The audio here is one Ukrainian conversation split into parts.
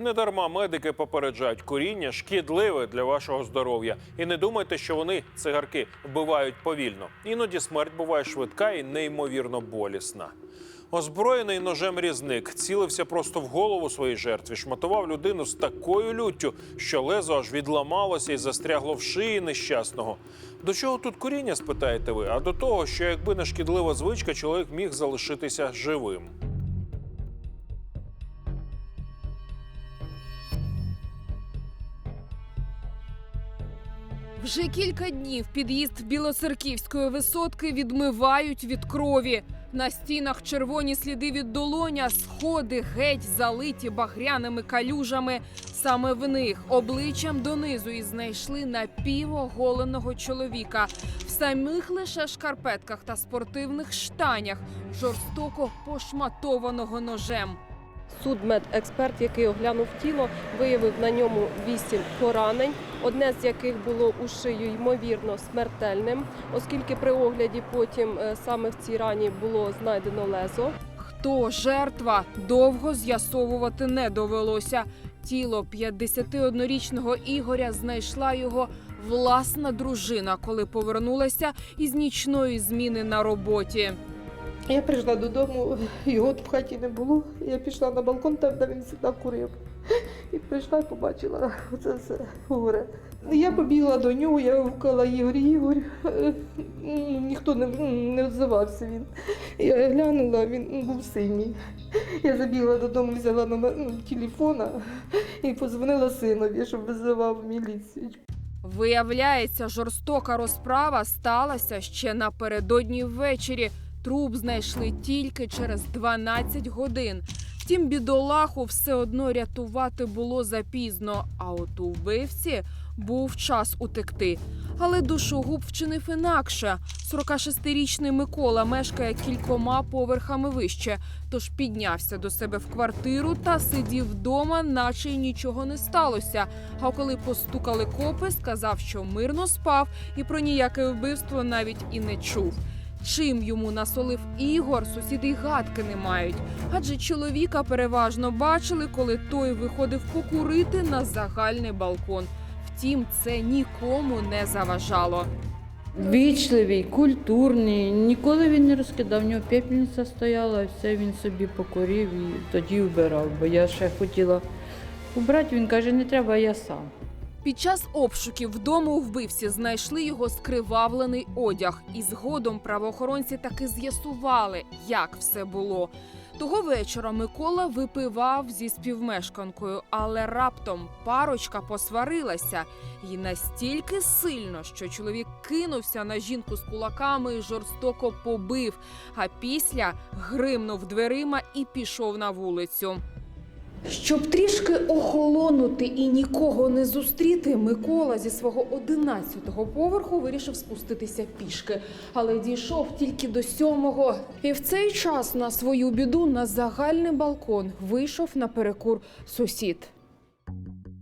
Недарма медики попереджають куріння шкідливе для вашого здоров'я. І не думайте, що вони цигарки вбивають повільно. Іноді смерть буває швидка і неймовірно болісна. Озброєний ножем різник цілився просто в голову своїй жертві, шматував людину з такою люттю, що лезо аж відламалося і застрягло в шиї нещасного. До чого тут куріння, спитаєте ви? А до того, що якби не шкідлива звичка, чоловік міг залишитися живим. Вже кілька днів під'їзд білоцерківської висотки відмивають від крові. На стінах червоні сліди від долоня, сходи геть залиті багряними калюжами. Саме в них обличчям донизу і знайшли напівоголеного чоловіка в самих лише шкарпетках та спортивних штанях, жорстоко пошматованого ножем. Судмедексперт, який оглянув тіло, виявив на ньому вісім поранень, одне з яких було у шию ймовірно смертельним, оскільки при огляді потім е, саме в цій рані було знайдено лезо. Хто жертва довго з'ясовувати не довелося. Тіло 51-річного Ігоря знайшла його власна дружина, коли повернулася із нічної зміни на роботі. Я прийшла додому, його в хаті не було. Я пішла на балкон, там де він завжди курив. І прийшла і побачила це все горе. Я побігла до нього, я гукала Ігор, Ігор. Ніхто не, не відзивався він. Я глянула, він був синій. Я забігла додому, взяла номер ну, телефона і подзвонила синові, щоб визивав міліцію. Виявляється, жорстока розправа сталася ще напередодні ввечері. Труп знайшли тільки через 12 годин. Втім, бідолаху все одно рятувати було запізно. А от у вбивці був час утекти. Але душогуб вчинив інакше. 46-річний Микола мешкає кількома поверхами вище, тож піднявся до себе в квартиру та сидів вдома, наче й нічого не сталося. А коли постукали копи, сказав, що мирно спав і про ніяке вбивство навіть і не чув. Чим йому насолив Ігор, сусіди й гадки не мають. Адже чоловіка переважно бачили, коли той виходив покурити на загальний балкон. Втім, це нікому не заважало. Вічливий, культурний, ніколи він не розкидав. В нього пепельниця стояла, все він собі покорив і тоді вбирав. Бо я ще хотіла убрати, він каже, не треба, я сам. Під час обшуків вдома у вбивці знайшли його скривавлений одяг, і згодом правоохоронці таки з'ясували, як все було. Того вечора Микола випивав зі співмешканкою, але раптом парочка посварилася і настільки сильно, що чоловік кинувся на жінку з кулаками і жорстоко побив, а після гримнув дверима і пішов на вулицю. Щоб трішки охолонути і нікого не зустріти, Микола зі свого 11-го поверху вирішив спуститися пішки, але дійшов тільки до сьомого. І в цей час на свою біду на загальний балкон вийшов на перекур сусід.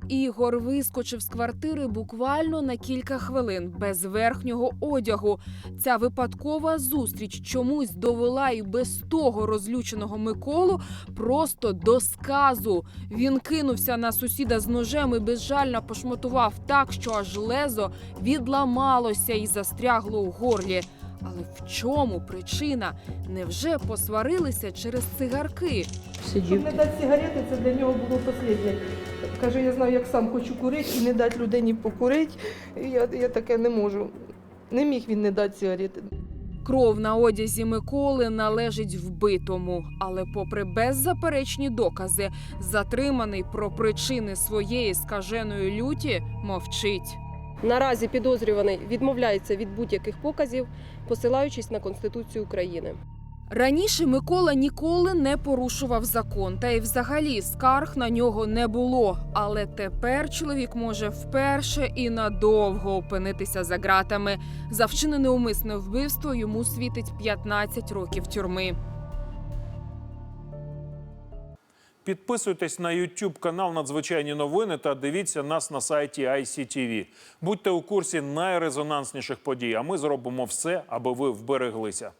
Ігор вискочив з квартири буквально на кілька хвилин без верхнього одягу. Ця випадкова зустріч чомусь довела і без того розлюченого Миколу просто до сказу. Він кинувся на сусіда з ножем і безжально пошматував так, що аж лезо відламалося і застрягло у горлі. Але в чому причина? Невже посварилися через цигарки? Щоб не дати сигарети, це для нього було останнє. Каже, я знаю, як сам хочу курити і не дати людині покурити. Я, я таке не можу. Не міг він не дати сигарети. Кров на одязі Миколи належить вбитому, але, попри беззаперечні докази, затриманий про причини своєї скаженої люті мовчить. Наразі підозрюваний відмовляється від будь-яких показів, посилаючись на Конституцію України. Раніше Микола ніколи не порушував закон, та й взагалі скарг на нього не було. Але тепер чоловік може вперше і надовго опинитися за ґратами. За вчинене умисне вбивство йому світить 15 років тюрми. Підписуйтесь на YouTube канал Надзвичайні новини та дивіться нас на сайті ICTV. Будьте у курсі найрезонансніших подій. А ми зробимо все, аби ви вбереглися.